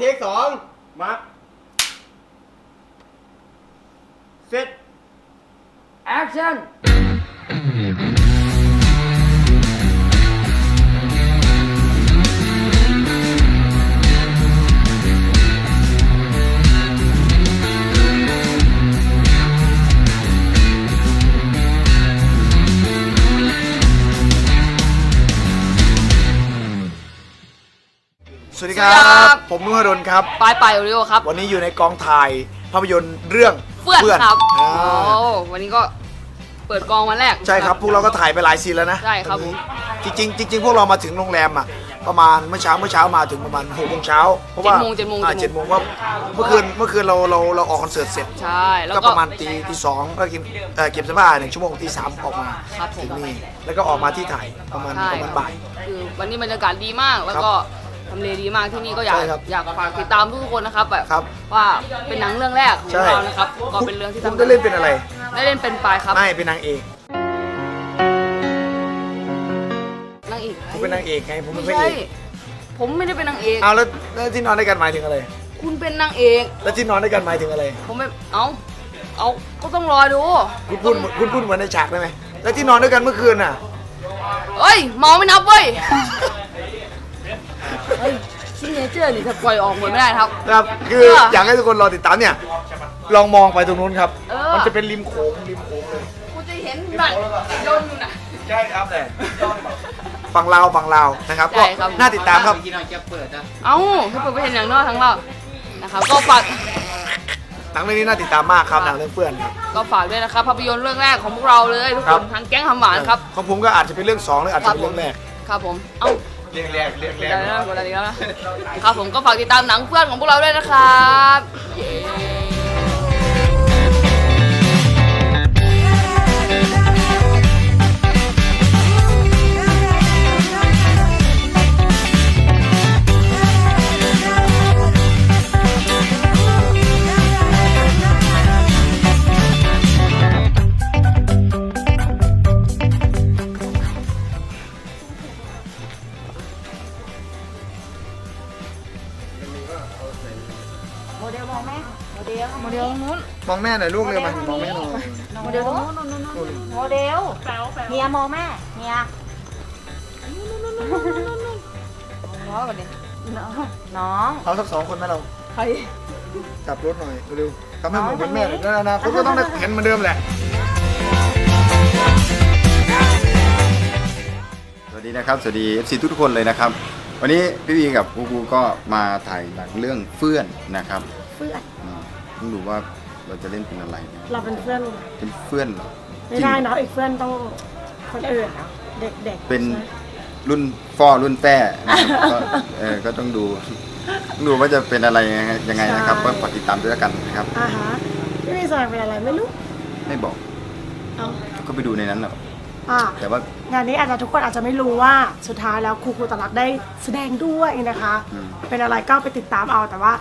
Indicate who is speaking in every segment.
Speaker 1: เทค
Speaker 2: สอ
Speaker 1: ง
Speaker 3: ส
Speaker 2: วัสดี
Speaker 3: ครัสวัสดีครั
Speaker 4: บ บ
Speaker 3: ผมนุ่นดลครับ
Speaker 4: ปลายปลายโอริโอครับ
Speaker 3: วันนี้อยู่ในกองถ่ายภาพยนตร์เรื่อง
Speaker 4: เฟื่อนครับ
Speaker 3: อ่า
Speaker 4: โอ้วันนี้ก็เปิดกองวันแรก
Speaker 3: ใช่ครับ พวกเราก็ถ่ายไปหลายซีนแล้วนะ
Speaker 4: ใช่ครับ
Speaker 3: วันนี้จริงๆจริงๆ พวกเรามาถึงโรงแรมอะ ประมาณเมื่อเช้าเมื่อเช้ามาถึงประมาณหกโมงเช้า เพราะว่า
Speaker 4: เจ็ดโมงเจ็ดโมง
Speaker 3: อ่า
Speaker 4: เจ็
Speaker 3: เจ็
Speaker 4: ด
Speaker 3: ด
Speaker 4: โม
Speaker 3: โม
Speaker 4: ง
Speaker 3: ง ว่าเมื่อคืนเมื่อคืนเราเราเราออกคอนเสิร์ตเสร็จ
Speaker 4: ใช่ แล้ว
Speaker 3: ก็
Speaker 4: ก็
Speaker 3: ประมาณตีตีสองก็กินเอ่อเก็บเสื้อผ้าหนึ่งชั่วโมงตีสามออกมา
Speaker 4: ครับผม
Speaker 3: ถึงนี่แล้วก็ออกมาที่ถ่ายประมาณ
Speaker 4: ใช่
Speaker 3: ประมาณบ่าย
Speaker 4: คือวันนี้บรรยากาศดีมาก แล้วก็ ทำเลดีมากที่นี่ก็อยาก
Speaker 3: ใช่ครับ
Speaker 4: อยากฝากติดตามทุกคนนะครับแบบ
Speaker 3: ครับ
Speaker 4: ว่าเป็นหนังเรื่องแรกของ
Speaker 3: ใช่
Speaker 4: เรานะครับก็เป็นเรื่องที่
Speaker 3: คุณ
Speaker 4: ทำ
Speaker 3: ได้เล่นเป็นอะไร
Speaker 4: ได้เล่นเป็นปลายครับ
Speaker 3: ไม่เป็นนางเอก
Speaker 4: นางเอก
Speaker 3: ผมเป็นนางเอกไงผมเป็นพระ
Speaker 4: ไม่ใช่
Speaker 3: เอก
Speaker 4: ผมไม่ได้เป็นนางเอก
Speaker 3: เอาแล้วแล้วที่นอนด้วยกันหมายถึงอะไร
Speaker 4: คุณเป็นนางเอก
Speaker 3: แล้วที่นอนด้วยกันหมายถึงอะไร
Speaker 4: ผมไม่เอาเอาก็ต้องรอดู
Speaker 3: คุณพูดเหมือนคุณพูดเหมือนในฉากได้ไหมแล้วที่นอนด้วยกันเมื่อคืนน่ะ
Speaker 4: เอ้ยเมาไม่นับเว้ยเฮ้ย ซิงเนเจอร์นี่ถ้าปล่อยออกหมดไม่ได้ครับ
Speaker 3: นะครับ คือ
Speaker 4: เออ
Speaker 3: อยากให้ทุกคนรอติดตามเนี่ย ลองมองไปตรงนู้นครับ
Speaker 4: เออ
Speaker 3: มันจะเป็นริมโขงริมโขงเลย
Speaker 4: กูจะเห็นนั่นโยนอยู่น่ะ
Speaker 3: ใช่ครับแต่ฝั่งลาวฝั่งลาวนะครับ
Speaker 4: ใช่
Speaker 3: ก็
Speaker 4: ครับ
Speaker 3: น่าติดตามครับ
Speaker 1: เมื่อกี้เราจะเปิดนะ
Speaker 4: เอ้าถ้าเปิดไปเห็นอย่างนอกทั้งเรานะครับก็ฝาก
Speaker 3: หนังเรื่องนี้น่าติดตามมากครับหนังเรื่องเพื่อนครับ
Speaker 4: ก็ฝากด้วยนะครับภาพยนตร์เรื่องแรกของพวกเราเลยทุก
Speaker 3: ครั
Speaker 4: ค
Speaker 3: บ
Speaker 4: นทั้งแก๊งทำหวานครับ
Speaker 3: ของผมก็อาจจะเป็นเรื่องสองหรืออาจจะเป็นเรื่องแรก
Speaker 4: ครับผม เอ้า
Speaker 3: เรื่องแรกเรื่องแร
Speaker 4: เดี๋
Speaker 3: ก
Speaker 4: ยวนะกดอะไรอีกแล้วนะครับผมก็ฝากติดตามหนังเพื่อนของพวกเราด้วยนะครับ
Speaker 5: มองแม่
Speaker 3: หน่อยลูกเลยมามองแม่หน่อย
Speaker 5: โมเดลตรงนู้นนู่นนู่นโมเดลเฮียมองแม่เฮีย
Speaker 4: ง้อกันดิ
Speaker 5: น้องน้อง
Speaker 3: เอาสักสองคนไหมเรา
Speaker 4: ใคร
Speaker 3: จับรถหน่อยเร็วๆทำให้เหมือนเป็นแม่หน่อยแล้วอนาคตก็ต้องได้เห็นเหมือนเดิมแหละ
Speaker 6: สวัสดีนะครับสวัสดี FC ทุกๆคนเลยนะครับ วันนี้พี่วีกับกูกูก็มาถ่ายหนังเรื่องเฟื่อนนะครับ
Speaker 5: เพื่อน
Speaker 6: อืมต้องดูว่า เราจะเล่นเป็นอะไรนะ
Speaker 7: เราเป็นเพื่อน
Speaker 6: เป็นเฟื่อนเหรอ
Speaker 7: ไม่ได้เนาะอีกเพื่อนต้องคนอื่นเนาะเด็กๆ
Speaker 6: เป็นรุ่นฟ่อรุ่นแป้นะครับก็เออก็ต้องดูต้องดูว่าจะเป็นอะไรยังไงยังไงนะครับก็ฝากติดตามด้วยแล้วกันนะครับ
Speaker 7: อ่าฮะพี่มีแสดงเป็นอะไรไม่รู้
Speaker 6: ไม่บอก
Speaker 7: เอา
Speaker 6: ก็ไปดูในนั้นแหละ
Speaker 7: อ่า
Speaker 6: แต่ว่า
Speaker 7: งานนี้อาจจะทุกคนอาจจะไม่รู้ว่าสุดท้ายแล้วครูครูตลักษณ์ได้แสดงด้วยนะคะ
Speaker 6: อืม
Speaker 7: เป็นอะไรก็ไปติดตามเอาแต่ว่า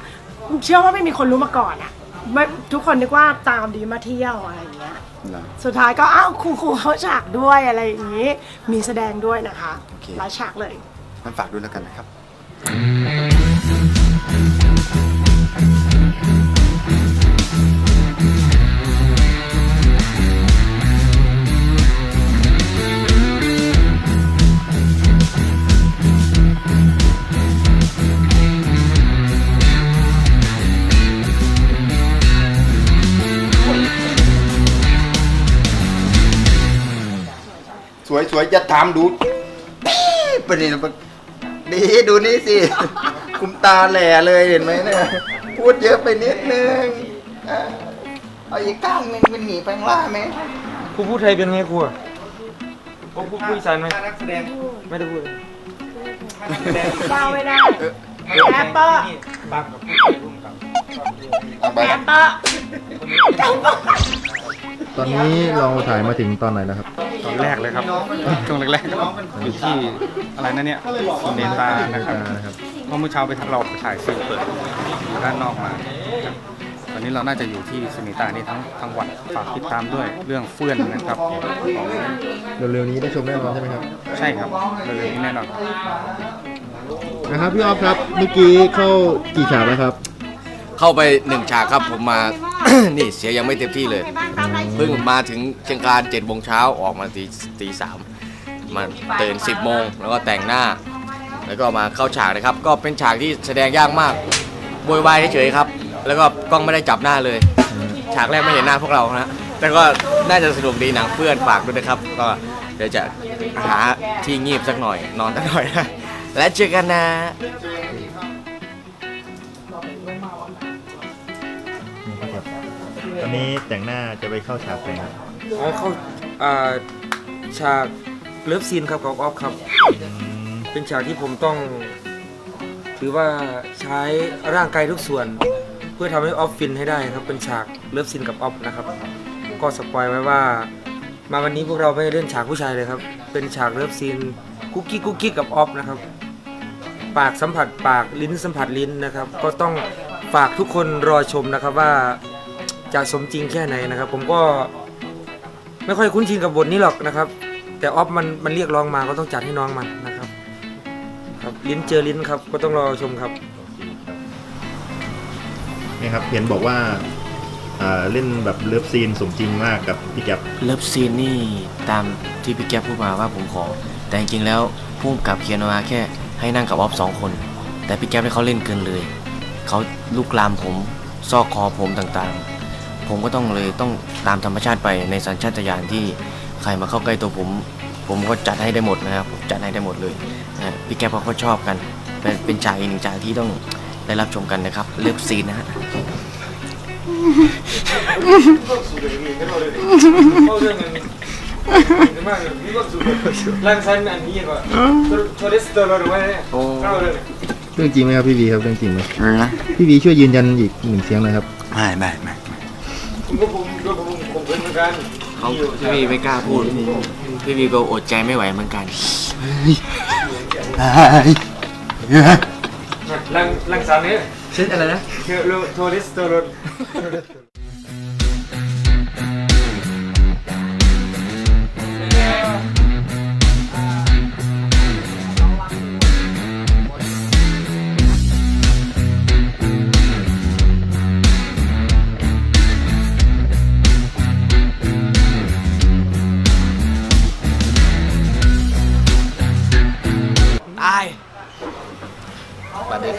Speaker 7: เชื่อว่าไม่มีคนรู้มาก่อนอะ ไม่ทุกคนนึกว่าตามดีมาเที่ยวอะไรอย่างเงี้ย
Speaker 6: นะ
Speaker 7: สุดท้ายก็อ้าวครูครูเขาฉากด้วยอะไรอย่างงี้ มีแสดงด้วยนะคะ
Speaker 6: โอเค
Speaker 7: หลายฉากเลย
Speaker 6: มันฝากด้วยแล้วกันนะครับส วยสวยจะถามดูประเด็นมันดีดูนี่สิ คุมตาแหล่เลยเห็นไหมเนี่ยพูดเยอะไปนิดนึงอะเอาอีกข้างหนึงเป็นหมีแปลงล่าไหม
Speaker 8: ครูพูดไทยเป็นไหมครูอะครูพูดพูดอีสานไหม
Speaker 3: นักแสดง
Speaker 8: ไม่ได้พูด
Speaker 7: เดาไม่ได้แอปเปิ้ล
Speaker 3: ตามกับผู้ร่วมกับ
Speaker 6: เอาไป
Speaker 7: แอปเปิ้ล
Speaker 9: ตอนนี้เราถ่ายมาถึงตอนไหนแล้วครับ
Speaker 8: ตอนแรกเลยครับช่วงแรกๆอยู่ที่อะไรนะเนี่ยซีเนตานะครับ
Speaker 9: นะครับ
Speaker 8: เพราะเมื่อเช้าไปทำเราไปถ่ายสื่อเปิดด้านนอกมาครับไปอนนี้เราน่าจะอยู่ที่สมิตานี่ทั้งทั้งวันฝากติดตามด้วยเรื่องเฟื่อนนะครับของ
Speaker 9: เร็วๆนี้ได้ชมแน่นอนใช่ไหมครับ
Speaker 8: ใช่ครับเร็วๆนี้แน่นอน
Speaker 9: นะครับพี่ออฟครับเมื่อกี้เข้ากี่ฉากแล้วครับ
Speaker 10: เข้าไปหนึ่งฉากครับผมมา นี่เสียยังไม่เต็มที่เลยเพิ่งมาถึงเชียงคานเจ็ดโมงเช้าออกมาตีตีสามมาตื่นสิบโมงแล้วก็แต่งหน้า แล้วก็มาเข้าฉากนะครับ ก็เป็นฉากที่แสดงยากมากโวยวายเฉยๆครับ แล้วก็กล้องไม่ได้จับหน้าเลย ฉากแรกไม่เห็นหน้าพวกเรานะแต่ก็น่าจะสนุกดีหนังเพื่อนฝากด้วยนะครับ ก็เดี๋ยวจะหาที่งีบสักหน่อย นอนสักหน่อยนะและเจอกันนะ
Speaker 9: ตอนนี้แต่งหน้าจะไปเข้าฉากไหนครับ
Speaker 11: อ๋อเข้าอ่าฉากเลิฟซีนครับกับออฟครับ เป็นฉากที่ผมต้อง ถือว่าใช้ร่างกายทุกส่วน เพื่อทำให้ออฟฟินให้ได้ครับ เป็นฉากเลิฟซีนกับออฟนะครับ ก็สปอยไว้ว่า มาวันนี้พวกเราไม่ได้เล่นฉากผู้ชายเลยครับ เป็นฉากเลิฟซีนกุ๊กกิ๊กกุ๊กกิ๊กกับออฟนะครับ ปากสัมผัสปากลิ้นสัมผัสลิ้นนะครับ ก็ต้องฝากทุกคนรอชมนะครับว่า จะสมจริงแค่ไหนนะครับ ผมก็ไม่ค่อยคุ้นชินกับบทนี้หรอกนะครับ แต่ออฟมันมันเรียกร้องมาก็ต้องจัดให้น้องมันนะครับ ครับลิ้นเจอลิ้นครับก็ต้องรอชมครับ
Speaker 9: นี่ครับเห็นบอกว่าอ่าเล่นแบบเลิฟซีนสมจริงมากกับพี่แก๊ป
Speaker 10: เลิฟซีนนี่ตามที่พี่แก๊ปพูดมาว่าผมขอ แต่จริงๆแล้วพุ่มกับเขียนมาแค่ให้นั่งกับออฟสองคน แต่พี่แก๊ปให้เขาเล่นเกินเลย เขาลุกลามผม ซอกคอผมต่างๆ ผมก็ต้องเลยต้องตามธรรมชาติไปในสัญชาตญาณที่ใครมาเข้าใกล้ตัวผม ผมก็จัดให้ได้หมดนะครับผมจัดให้ได้หมดเลยนะพี่แก๊ปเขาก็ชอบกัน เป็นเป็นฉากอีกหนึ่งฉากที่ต้องได้รับชมกันนะครับ เลิฟซีนนะฮะ
Speaker 11: ร่างสั้นอันนี้ก็โทรสเตอร์หรือว่าเนี่ย
Speaker 10: โอ้
Speaker 11: เข้าเลย
Speaker 9: เรื่องจริงไหมครับพี่วีครับเรื่องจริงไหม
Speaker 10: อะไรนะ
Speaker 9: พี่วีช่วยยืนยันอีกหนึ่งเสียงเลยครับ
Speaker 10: ไม่ไม่ไม่
Speaker 11: ผม ก็ผมก็ผมผมเป็นเหมือนกัน
Speaker 10: เขาพี่วีไม่กล้าพูด พี่วีก็อดใจไม่ไหวเหมือนกัน
Speaker 11: ร่างลังสั้นเนี่ย
Speaker 10: เช่นอะไรนะ
Speaker 11: คือโทริสเตอร์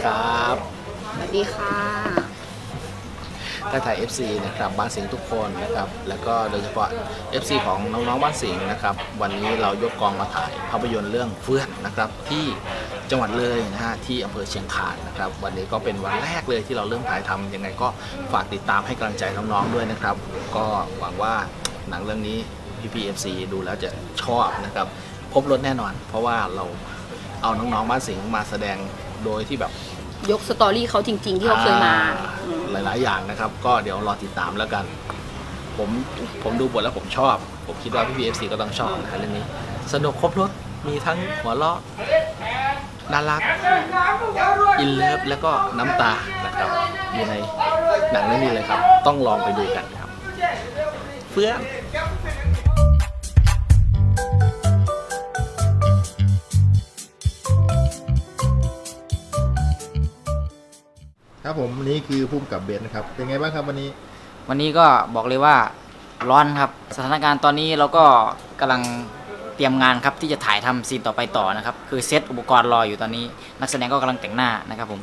Speaker 10: ครับ
Speaker 4: สวัสดีค่ะ
Speaker 10: ท่านถ่าย FC นะครับบ้านสิงห์ทุกคนนะครับ แล้วก็โดยเฉพาะ FC ของน้องๆบ้านสิงห์นะครับ วันนี้เรายกกองมาถ่ายภาพยนตร์เรื่องเฟื่อนนะครับ ที่จังหวัดเลยนะฮะที่อำเภอเชียงคานนะครับ วันนี้ก็เป็นวันแรกเลยที่เราเริ่มถ่ายทำยังไงก็ฝากติดตามให้กำลังใจน้องๆด้วยนะครับ ก็หวังว่าหนังเรื่องนี้พี่พีเอฟซีดูแล้วจะชอบนะครับ พบรถแน่นอน เพราะว่าเราเอาน้องๆบ้านสิงห์มาแสดงโดยที่แบบ
Speaker 4: ยกสตอรี่เขาจริง ๆ ที่เขาเคยมา
Speaker 10: หลาย ๆ อย่างนะครับ ก็เดี๋ยวรอติดตามแล้วกัน ผมผมดูบทแล้วผมชอบ ผมคิดว่าพี่พีเอฟซีก็ต้องชอบนะเรื่องนี้ สนุกครบรถมีทั้งหัวเราะน่ารัก อินเลิฟแล้วก็น้ำตานะครับอยู่ในหนังเรื่องนี้เลยครับ ต้องลองไปดูกันครับ เฟื่อง
Speaker 9: ครับผมวันนี้คือพุ่มกับเบสนะครับ เป็นไงบ้างครับวันนี้
Speaker 1: วันนี้ก็บอกเลยว่าร้อนครับ สถานการณ์ตอนนี้เราก็กำลังเตรียมงานครับที่จะถ่ายทำซีนต่อไปต่อนะครับ คือเซตอุปกรณ์รออยู่ตอนนี้ นักแสดงก็กำลังแต่งหน้านะครับผม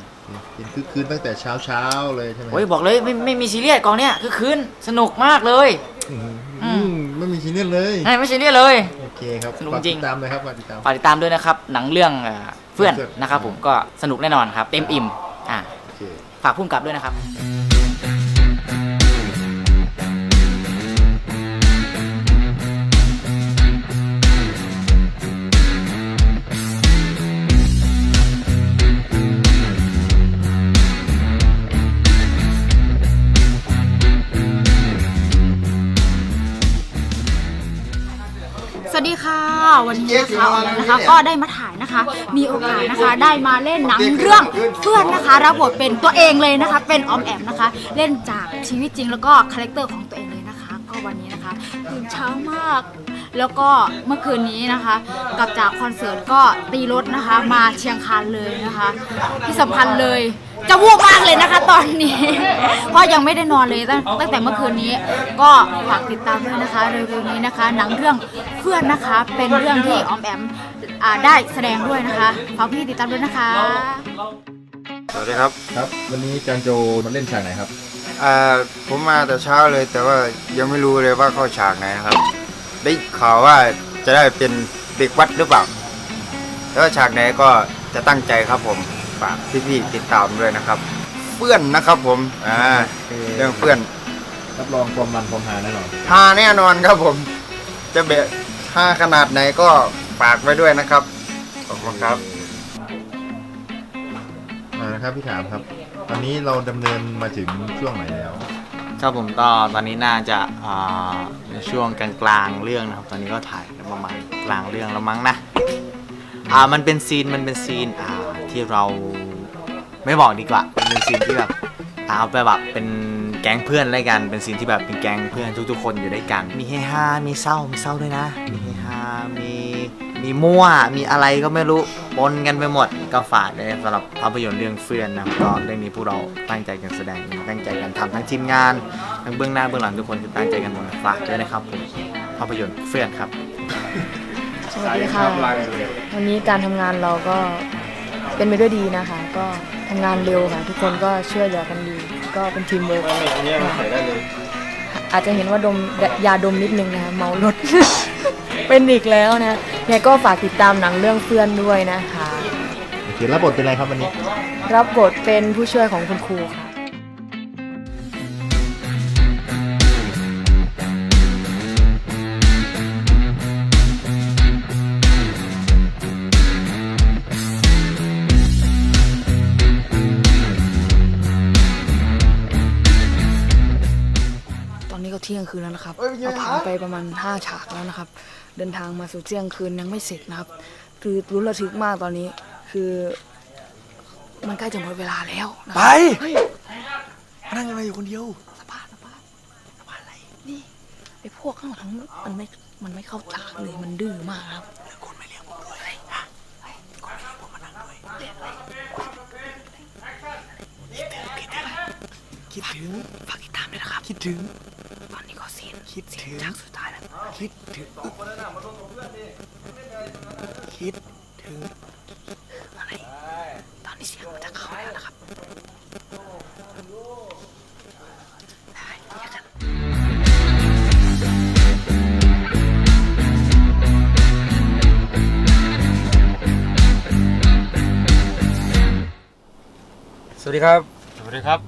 Speaker 9: เห็นคือคืนตั้งแต่เช้าเช้าๆเลยใช่ไหม
Speaker 1: โอ้ยบอกเลยไม่ไม่มีซีเรียสกองเนี้ยคือคืนสนุกมากเลย
Speaker 9: อืม
Speaker 1: อืม
Speaker 9: ไม่มีชิ้นเล่นเลย
Speaker 1: ไม่ไม่ซีเรียสเลย
Speaker 9: โอเคครับ
Speaker 1: สนุก
Speaker 9: ฝาก
Speaker 1: จริ
Speaker 9: ติ
Speaker 1: ง
Speaker 9: ดตามเลยครับฝากติดตาม
Speaker 1: ฝากติดตามด้วยนะครับ หนังเรื่องเอ่อเฟื่อน
Speaker 9: เฟื่อน
Speaker 1: นะครับผมก็สนุกแน่นอนครับ เต็มอิ่มอ่า
Speaker 9: โอเค
Speaker 1: ฝากพุ่มกับด้วยนะครับ
Speaker 5: สวัสดีค่ะ วันนี้นะคะออมนะคะ ก็ได้มาถ่าย นะคะนะคะ มีโอกาสนะคะได้มาเล่นหนังเรื่องเพื่อนนะคะรับบทเป็นตัวเองเลยนะคะ เป็นออมแอมนะคะ เล่นจากชีวิตจริงแล้วก็คาแรคเตอร์ของตัวเองเลยนะคะ ก็วันนี้นะคะตื่นเช้ามาก แล้วก็เมื่อคืนนี้นะคะกลับจากคอนเสิร์ตก็ตีรถนะคะ มาเชียงคานเลยนะคะ ที่สำคัญเลย จะวูบมากเลยนะคะตอนนี้ เพราะยังไม่ได้นอนเลยตั้งตั้งแต่เมื่อคืนนี้ ก็ฝากติดตามด้วยนะคะเร็วๆนี้นะคะ หนังเรื่องเพื่อนนะคะ เป็นเรื่องที่ออมแอมอ่าได้แสดงด้วยนะคะฝากพี่ติดตามด้วยนะคะ
Speaker 6: สวัสดีครับ
Speaker 9: ครับ วันนี้จางโจมาเล่นฉากไหนครับ
Speaker 6: อ่าผมมาแต่เช้าเลย แต่ว่ายังไม่รู้เลยว่าเข้าฉากไหนนะครับ ได้ข่าวว่าจะได้เป็นเด็กวัดหรือเปล่าแล้วาฉากไหนก็จะตั้งใจครับผม ฝากพี่ๆติดตามด้วยนะครับ เพื่อนนะครับผมอ่าเรื่องเพื่อน
Speaker 9: รับรองความมันความหาแน่นอน
Speaker 6: ฮาแน่นอนครับผม จะเบะฮาขนาดไหนก็ฝากไว้ด้วยนะครับขอบคุณครับ
Speaker 9: อ่านะครับพี่ถามครับ ตอนนี้เราดำเนินมาถึงช่วงไหนแล้ว
Speaker 12: ครับผมก็ตอนนี้น่าจะอ่าในช่วงกลางๆเรื่องนะครับ ตอนนี้ก็ถ่ายกันประมาณกลางเรื่องแล้วมั้งนะอ่ามันเป็นซีนมันเป็นซีนอ่า ที่เราไม่บอกดีกว่ามันเป็นซีนที่แบบอ่าเอาไปแบบเป็นแก๊งเพื่อนอะไรกัน เป็นซีนที่แบบเป็นแก๊งเพื่อนทุกๆ คนอยู่ด้วยกัน มีเฮฮา มีเศร้า มีเศร้าด้วยนะ มีเฮฮา มีมีมั่ว มีอะไรก็ไม่รู้ปนกันไปหมดก็ฝากด้วยสำหรับภาพยนตร์เรื่องเฟื่อนนะครับก็เรื่องนี้พวกเราตั้งใจกันแสดงตั้งใจกันทำทั้งทีมงานทั้งเบื้องหน้าเบื้องหลังทุกคนคือตั้งใจกันหมดฝากด้วยนะครับผมภาพยนตร์เฟื่อนครับ
Speaker 13: สวัสดีค่ะวันนี้การทำงานเราก็ เป็นไปด้วยดีนะคะ ก็ทำงานเร็วค่ะ ทุกคนก็ช่วยเหลือกันดี ก็เป็นทีมเวิร์กอาจจะเห็นว่าดมยาดมนิดนึงนะคะเมารถ เป็นอีกแล้วนะเนี่ยก็ฝากติดตามหนังเรื่องเพื่อนด้วยนะคะ
Speaker 9: โอเครับบทเป็นอะไรครับวันนี้
Speaker 13: รับบทเป็นผู้ช่วยของคุณครูค่ะ คืนแล้วนะครับเราผ่านไปประมาณ 5 ฉากแล้วนะครับ เดินทางมาสู่เที่ยงคืนยังไม่เสร็จนะครับ คือรุนระทึกมากตอนนี้ คือ มันใกล้จะหมดเวลาแล้วนะ
Speaker 3: ไป
Speaker 13: เฮ้ย
Speaker 3: มานั่งอะไรอยู่คนเดียว
Speaker 13: สบายสบายสบายอะไรนี่ไอ้พวกข้างหลังมันไม่มันไม่เข้าฉากเลยมันดื้อมากครับคนไม่เรียกผมด้วยฮะเฮ้ยคนไม่เรียกผมมานั่งด้วยเรียกอะไรคิดถึงฝากติดตามด้วยนะครับ คิดถึงตอนนี้ก็ซีน คิดถึงฉากสุดท้ายแล้ว
Speaker 3: คิดถึงคิดถึง
Speaker 13: อะไรตอนนี้เสียงมันจะเข้าแล้วนะครับได้เรียกกัน
Speaker 11: สวัสดีครับ
Speaker 2: สวัสดีครับ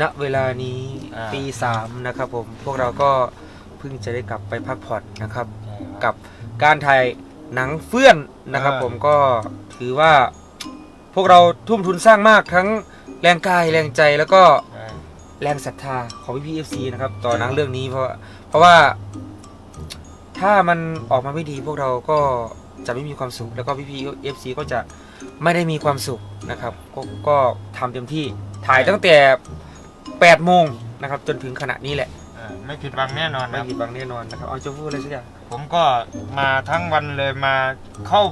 Speaker 11: ณ เวลานี้
Speaker 2: อ่า
Speaker 11: ตีสามนะครับผม พวกเราก็เพิ่งจะได้กลับไปพักผ่อนนะครับ กับการถ่ายหนังเฟื่อนนะครับ
Speaker 2: อ่า
Speaker 11: ผมก็ถือว่าพวกเราทุ่มทุนสร้างมากทั้งแรงกายแรงใจแล้วก็แรงศรัทธาของพี่พีเอฟซีนะครับ ต่อหนังเรื่องนี้เพราะว่าเพราะว่า ถ้ามันออกมาไม่ดีพวกเราก็จะไม่มีความสุข แล้วก็พี่พีเอฟซีก็จะไม่ได้มีความสุขนะครับก็ก็ทำเต็มที่ถ่ายตั้งแต่8โมงนะครับ จนถึงขณะนี้แหละ
Speaker 2: อ่า ไม่ผิดหวังแน่นอน
Speaker 11: ไม่
Speaker 2: ครับ
Speaker 11: ผิดหวังแน่นอนนะครับเอาจะพูดอะไรสักอย่าง
Speaker 2: ผมก็มาทั้งวันเลยมาเข้า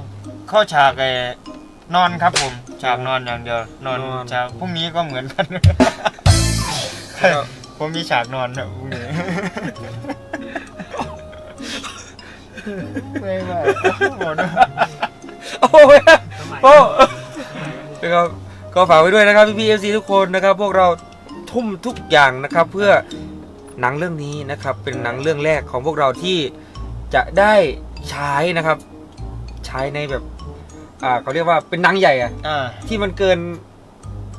Speaker 2: เข้าฉากไอ้นอนครับผม ฉากนอนอย่างเดียวนอนฉากพรุ่งนี้ก็เหมือนกัน ผมมีฉากนอนนะพรุ่งนี้
Speaker 11: ไม่ไหวโอ้ยโอ้นะครับก็ฝากไว้ด้วยนะครับพี่พีเอฟซีทุกคนนะครับ พวกเราทุ่มทุกอย่างนะครับ เพื่อ หนังเรื่องนี้นะครับเป็นหนังเรื่องแรกของพวกเราที่จะได้ใช้นะครับ ใช้ในแบบอ่าเขาเรียกว่าเป็นหนังใหญ่อะ
Speaker 2: อ่า
Speaker 11: ที่มันเกิน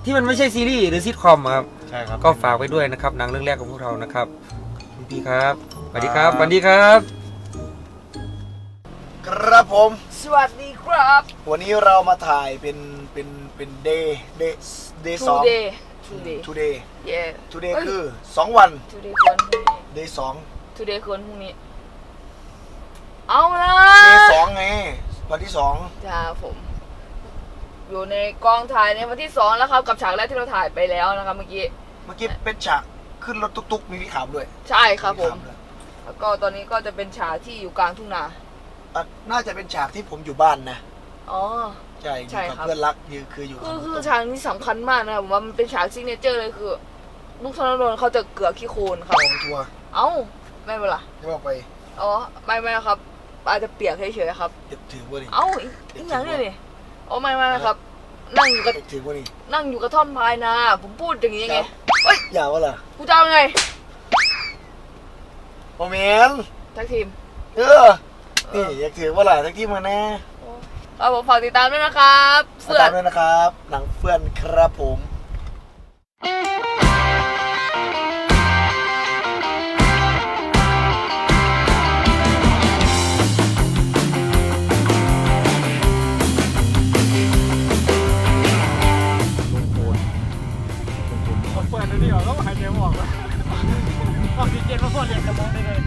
Speaker 11: ที่มันไม่ใช่ซีรีส์หรือซิทคอมอะครับ
Speaker 2: ใช่ครับ
Speaker 11: ก็ฝากไว้ด้วยนะครับหนังเรื่องแรกของพวกเรานะครับพี่พีครับสวัสดีครับสวัสดีครับ
Speaker 3: ครับผม
Speaker 4: สวัสดีครับ
Speaker 3: วันนี้เรามาถ่ายเป็นเป็นเป็นเดย์เดย์เดย์สอง
Speaker 4: today today
Speaker 3: today
Speaker 4: yeah
Speaker 3: today
Speaker 4: เอ้ย
Speaker 3: คือสองวัน
Speaker 4: today ควรพรุ่งนี้
Speaker 3: day สอง
Speaker 4: today ควรพรุ่งนี้ เอาละ
Speaker 3: day สองไง วันที่สอง
Speaker 4: จ้าผม อยู่ในกองถ่ายในวันที่สองแล้วครับ กับฉากแรกที่เราถ่ายไปแล้วนะครับเมื่อกี้
Speaker 3: เมื่อกี้เป็นฉากขึ้นรถตุ๊กๆ มีพี่ขามด้วย
Speaker 4: ใช่ครับผม แล้วก็ตอนนี้ก็จะเป็นฉากที่อยู่กลางทุ่งนา
Speaker 3: อะน่าจะเป็นฉากที่ผมอยู่บ้านนะ
Speaker 4: อ๋อ
Speaker 3: ใช่อยู่
Speaker 4: ใช่
Speaker 3: กับ
Speaker 4: ครับ
Speaker 3: เพื่อนรักคือคืออยู่
Speaker 4: คือคือฉากนี้สำคัญมากนะครับผมว่ามันเป็นฉากซิกเนเจอร์เลยคือลูกธนดลเขาจะเกลือขี้โคลนครับ
Speaker 3: กองทัวร์
Speaker 4: เอ้าไม่เป็นไร
Speaker 3: ที่บอกไป
Speaker 4: อ๋อไม่ไม่ครับ อาจจะเปียกเฉยๆครับ
Speaker 3: เด็กถือว่านี่
Speaker 4: เอ้าอีกอีกอย่างเนี่ยนี่อ๋อไม่ไม่ครับนั่งอยู่กับ
Speaker 3: เด็กถือว่านี่
Speaker 4: นั่งอยู่กระท่อมพายนา ผมพูดอย่างนี้ไงเอ้ย
Speaker 3: อย่าวะล่ะ
Speaker 4: กูจะเอาไง
Speaker 3: โอเมน
Speaker 4: แท็กทีม
Speaker 3: เออนี่อยากถือว่าล่ะทั้งที่มาแน่
Speaker 4: ครับผมฝากติดตามด้วยนะครับ
Speaker 3: ติด
Speaker 4: เสื้อ
Speaker 3: ตามด้วยนะครับ หนังเพื่อนครับผม
Speaker 8: เปิดอันนี้ออกแล้วหายใจไม่ออกแล้วออกซิเจนมาพ่นเรียนกระมองได้เลย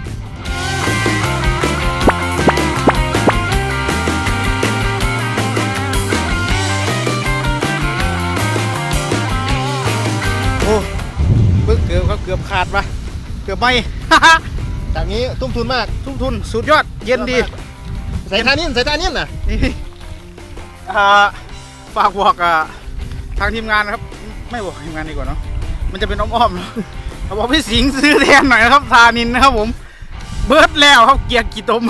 Speaker 14: เกือบครับเกือบขาดปะเกือบไม่
Speaker 9: จากนี้ทุ่มทุนมาก
Speaker 14: ทุ่มทุนสุดยอด เย็นดี
Speaker 9: ใส่ทานินใส่ทานินน่ะ
Speaker 14: นี่อ่าฝากบอกอะทางทีมงานนะครับ ไม่บอกทีมงานดีกว่าเนาะ มันจะเป็นอ้อมๆเนาะเขาบอกพี่สิงห์ซื้อแทนหน่อยนะครับทานินนะครับผม เบิร์ดแล้วครับเกียร์กี่ตม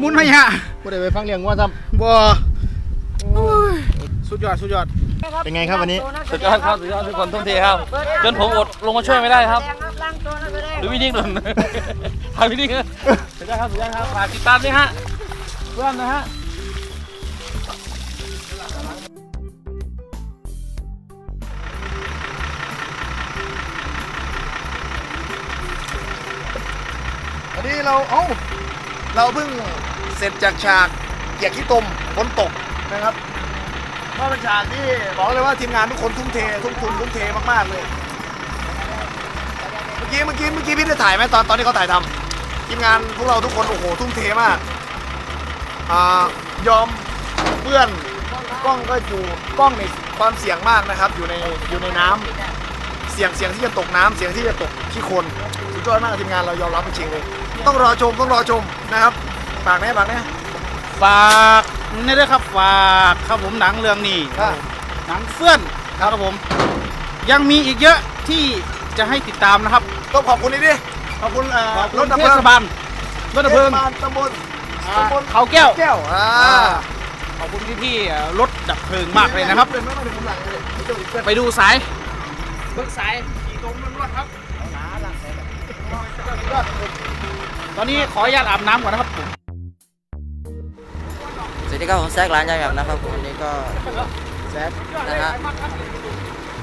Speaker 14: มุนไม่ฮะ
Speaker 9: ผู้ใดไปฟังเรียงว่าซ้
Speaker 14: บ่โอ้ยสุดยอด สุดยอดำ
Speaker 9: เป็นไงครับวันนี้
Speaker 8: สุดยอดครับสุดยอดทุกคนทุ่มเทครับ จนผมอดลงมาช่วยไม่ได้ครับดูวินิ่งหนุนทำวินิ่งสุดยอดครับสุดยอดครับฝากติดตามด้วยฮะเพื่อนนะฮะ
Speaker 3: วันนี้เราเอ้าเราเพิ่งเสร็จจากฉากเกียกขี้ตมฝนตกนะครับ ก็เป็นฉากที่บอกเลยว่าทีมงานทุกคนทุ่มเททุ่มทุนทุ่มเทมากๆเลย เมื่อกี้เมื่อกี้เมื่อกี้พี่ได้ถ่ายไหมตอนตอนที่เขาถ่ายทำทีมงานพวกเราทุกคนโอ้โหทุ่มเทมากอ่ายอมเปื้อนกล้องก็อยู่กล้องในความเสี่ยงมากนะครับ อยู่ในอยู่ในน้ำเสี่ยงเสี่ยงที่จะตกน้ำเสี่ยงที่จะตกขี้คนสุดยอดมากทีมงานเรายอมรับจริงเลย ต้องรอชมต้องรอชมนะครับฝากแน่ฝากแน่
Speaker 14: ฝากนี่ด้วยครับฝากครับผมหนังเรื่องนี้หนังเฟื่อนครับผม ยังมีอีกเยอะที่จะให้ติดตามนะครับ
Speaker 3: ต้องขอบคุณนี่ดิขอบคุณเอ่อ
Speaker 14: ขอบคุ
Speaker 3: ร
Speaker 14: ณ
Speaker 3: ถดับ
Speaker 14: เท
Speaker 3: เพลิง
Speaker 14: ศบาลรถดับเพลิง
Speaker 3: ทศบาลตำบลตำบล
Speaker 14: เขาแก้ว
Speaker 3: แก้วอ่า
Speaker 14: ขอบคุณพี่ๆเอ่อรถดับเพลิงมากเลยนะครับ
Speaker 3: เป็นไม่มาถึงข้างหลังเลย
Speaker 14: ไปดูสาย
Speaker 4: เบิกสาย
Speaker 14: ตอนนี้ขออนุญาตอาบน้ำก่อนนะครับผม
Speaker 15: ส วัสดีครับผมแซกร้านยายแบบนะครับวันนี้ก็แซกนะฮะ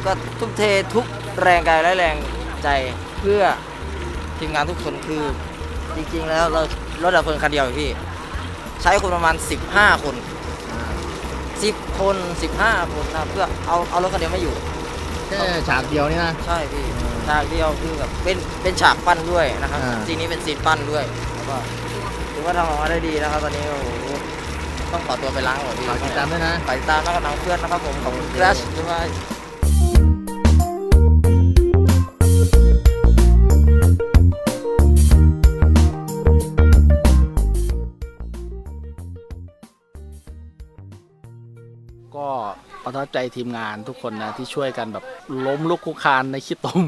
Speaker 15: ก็ทุ่มเททุกแรงกายและแรงใจเพื่อทีมงานทุกคนคือ จริงๆแล้วเรารถดับเพลิงคันเดียวพี่ ใช้คนประมาณ 15 คน 10 คน 15 คนนะเพื่อเอาเอารถคันเดียวไม่อยู่
Speaker 9: แค่ฉากเดียวนี่นะ
Speaker 15: ใช่พี่ฉากเดียวคือแบบเป็นเป็นฉากปั้นด้วยนะครับ
Speaker 9: อ่า
Speaker 15: ซีนนี้เป็นซีนปั้นด้วยแล้วก็ถือว่าทำออกมาได้ดีนะครับตอนนี้โอ้โห ต้องขอตัวไปล้างก่อนพี่
Speaker 9: ฝากติดตามด้วยนะ
Speaker 15: ฝากติดตามแล้วก็หนังเพื่อนนะครับผมขอบคุณครัชด้วย
Speaker 14: ก็ประทับใจทีมงานทุกคนนะที่ช่วยกันแบบล้มลุกคลุกคลานในขี้ตม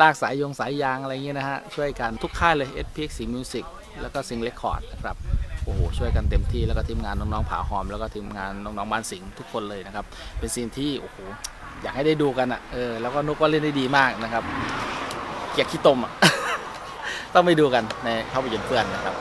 Speaker 14: ลากสายยงสายยางอะไรเงี้ยนะฮะ ช่วยกันทุกค่ายเลย SPX Music แล้วก็ Sing Record นะครับ โอ้โหช่วยกันเต็มที่แล้วก็ทีมงานน้องๆผาหอม แล้วก็ทีมงานน้องๆบ้านสิงห์ทุกคนเลยนะครับ เป็นซีนที่โอ้โหอยากให้ได้ดูกันอะเออแล้วก็นุกก็เล่นได้ดีมากนะครับเกียกขี้ตมอะ ต้องไปดูกันในภาพยนตร์เพื่อนนะครับ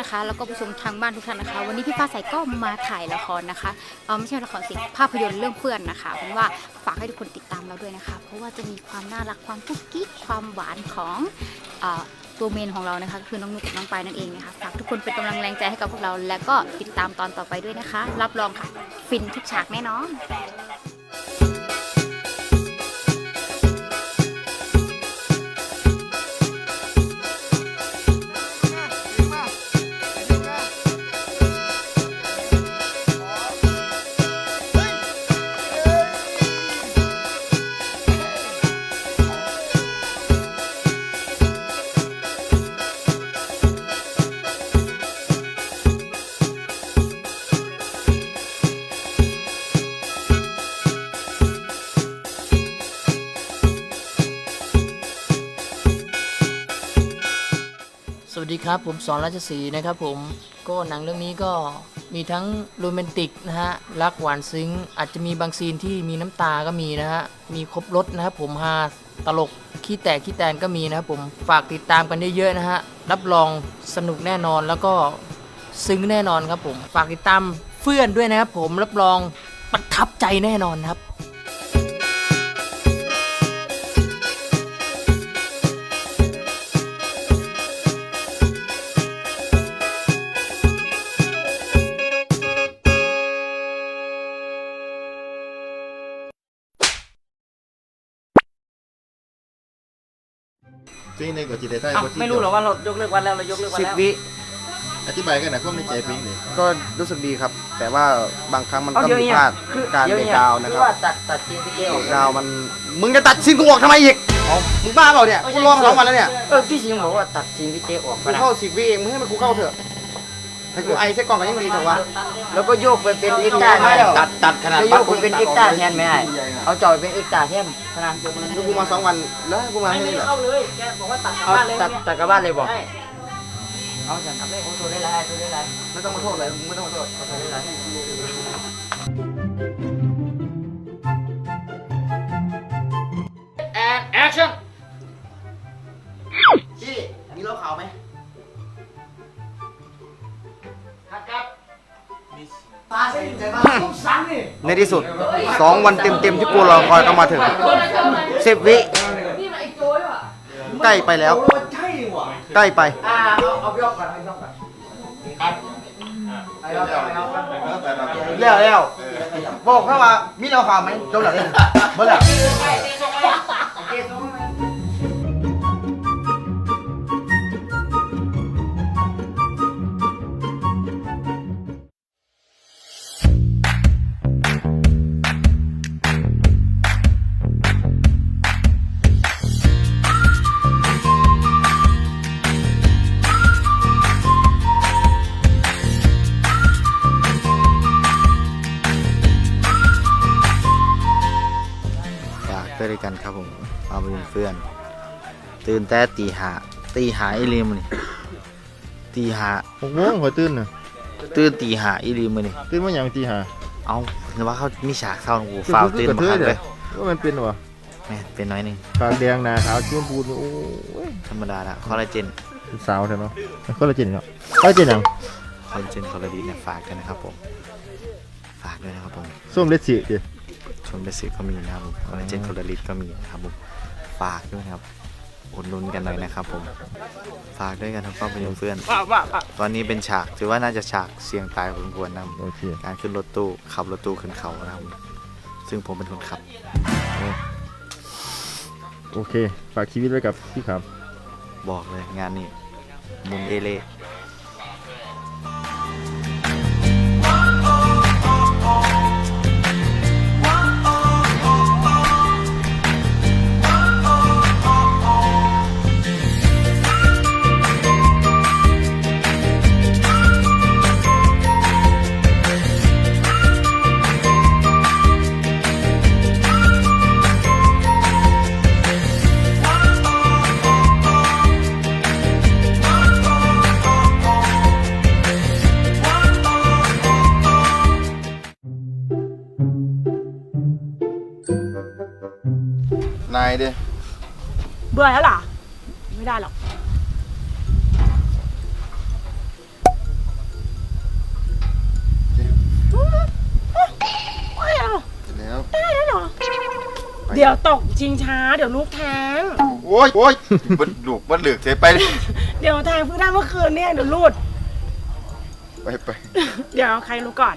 Speaker 5: นะคะ แล้วก็ผู้ชมทางบ้านทุกท่านนะคะ วันนี้พี่ฟ้าใสก็มาถ่ายละครนะคะเออไม่ใช่ละครสิภาพยนตร์เรื่องเพื่อนนะคะเพราะว่าฝากให้ทุกคนติดตามเราด้วยนะคะ เพราะว่าจะมีความน่ารักความกุ๊กกิ๊กความหวานของเอ่อตัวเมนของเรานะคะ คือน้องนุกกับน้องปายนั่นเองนะคะฝากทุกคนเป็นกำลังแรงใจให้กับพวกเรา แล้วก็ติดตามตอนต่อไปด้วยนะคะ รับรองค่ะ ฟินทุกฉากแน่นอน
Speaker 16: วัสดีครับ ผมสอนราชสีนะครับผมก็หนังเรื่องนี้ก็มีทั้งโรแมนติกนะฮะรักหวานซึ้ง อาจจะมีบางซีนที่มีน้ำตาก็มีนะฮะมีครบรถนะครับผมฮาตลกขี้แตกขี้แตนก็มีนะครับผมฝากติดตามกันเยอะๆนะฮะรับรองสนุกแน่นอนแล้วก็ซึ้งแน่นอนครับผม ฝากติดตามเพื่อนด้วยนะครับผมรับรองประทับใจแน่นอนครับ
Speaker 9: จริงในกว่าจิตใจใต้
Speaker 17: อ้าวไม่รู้เหรอว่าเรายกเลิกวันแล้วเรายกเลิกวัน
Speaker 18: สิบ
Speaker 17: แล้ว
Speaker 18: วิ
Speaker 9: อธิบายกันหนะความในใจเพลงดิ
Speaker 18: ก็รู้สึกดีครับ แต่ว่าบางครั้งมัน
Speaker 17: เอา
Speaker 18: ก็
Speaker 17: เดี๋ยว
Speaker 18: มี
Speaker 17: เนี่ย
Speaker 18: พลาด
Speaker 17: คือ
Speaker 18: การ
Speaker 17: เดี๋ยว
Speaker 18: เบรก
Speaker 17: เนี่ย
Speaker 18: ดาวน์นะ
Speaker 17: คื
Speaker 18: ค
Speaker 17: อ
Speaker 18: รับ
Speaker 17: ว่าตัดตัดซีนที่เก
Speaker 18: เบ
Speaker 17: อ
Speaker 18: ร
Speaker 17: อก
Speaker 18: กดาวน์มันมึงจะตัดซินกูออกทำไมอีกมึงบ้าเปล่าเนี่ยกูรอมาสองวันแล้วเนี่ย
Speaker 17: เออพี่สิงห์บอกว่าตัดซีนที่เกออกไป
Speaker 18: กู
Speaker 17: นะ
Speaker 18: เข้าสิบวิเองมึงให้มันกูเข้าเถอะให้ กูไอเซ็กก่อนกันยังดีเถอะวะ
Speaker 17: แล้วก็โยกไปเป็นเอ็กซ์ต้าแทน
Speaker 18: ตัดตัดขนาด
Speaker 17: แล้วโยกไปเป็นเอ็กซ์ต้าแทนไม่ได้เอาจอยเป็นเอ็กซ์ต้าแทนขนาด
Speaker 18: แล้วกูมาสองวันแล้วให้กูมาให้นี่เหรอ
Speaker 17: เข้าเลยแกบอกว่าตัดกลับ
Speaker 18: เอา
Speaker 17: บ้านเลย
Speaker 18: ตัดตัดกลับบ้านเลยบอก
Speaker 17: ใช่เอาจัดทำได้ผมตัวได้ไรตัวได้ไร
Speaker 18: ไม่ต้องมาโทษเลยมึงไม่ต้องมาโทษ
Speaker 17: ตัวได้ไร
Speaker 18: ในที่สุดสองวันเต็มๆที่กูรอคอยก็มาถึงสิบวิ
Speaker 4: นี่มันไอ้โจยว่ะ
Speaker 18: ใกล้ไปแล้วใกล้ไป
Speaker 17: อ่าเอาเอายกก่อนเอายกก่อนครับเอายกก่อนเอายกก่อน
Speaker 18: แล้วแล้วบอกเขาว่ามีเหล้าขาวไหมจบแล้วเนี่ยเมื่อไห
Speaker 12: ไปเป็นเพื่อน ตื่นแต่ตีหาตีหาอีลีมอนี่ตีหา
Speaker 9: หกโมงขอยตื่นน่ะ
Speaker 12: ตื่นตีหาอีลีมอนี่
Speaker 9: ตื่นมาอย่างตีห้า
Speaker 12: เอาเห็นว่าเขามีฉากเศร้ากูฟ้าวตื่นมาคักเลย
Speaker 9: ก็มันเป็นวะ
Speaker 12: แม่นเป็นน้อยหนึง
Speaker 9: ปากแดงหนาขาวชมพูนี่โอ้ย
Speaker 12: ธรรมดาละคอลลาเจน
Speaker 9: เป็นสาวเถอะเนาะก็ละเจนเนาะก็ละเจนหยัง
Speaker 12: คอลลาเจนคอลลาดีนเนี่ยฝากด้วยนะครับผมฝากด้วยนะครับผม
Speaker 9: ส้มเล็ดสิดิ
Speaker 12: ชมเบสิกก็มีนะครับผมคอลลาเจนคอลลาดีนก็มีนะครับผม ฝากด้วยนะครับอุดหนุนกันหน่อยนะครับผม ฝากด้วยกันทั้งครอบครัวเพื่อน
Speaker 17: ว่าว่าว่า
Speaker 12: ตอนนี้เป็นฉากถือว่าน่าจะฉากเสี่ยงตายพอสมควรนะครับ
Speaker 9: โอเค
Speaker 12: การขึ้นรถตู้ขับรถตู้ขึ้นเขานะครับผมซึ่งผมเป็นคนขับ
Speaker 9: โอเค ฝากชีวิตไว้กับพี่ครับ
Speaker 12: บอกเลยงานนี้มุมเอเล่
Speaker 9: ดิ
Speaker 7: เบื่อแล้วหรอไม่ได้หรอกเดี๋ยวตกชิงช้า เดี๋ยวลูกแทง
Speaker 6: โอ้ยโอ้ยมันดุมันเหลือเสียไปดิ
Speaker 7: เดี๋ยวแทงเพิ่งได้เมื่อคืนเนี่ยเดี๋ยวรูด
Speaker 6: ไปไป
Speaker 7: เดี๋ยวใครรู้ก่อน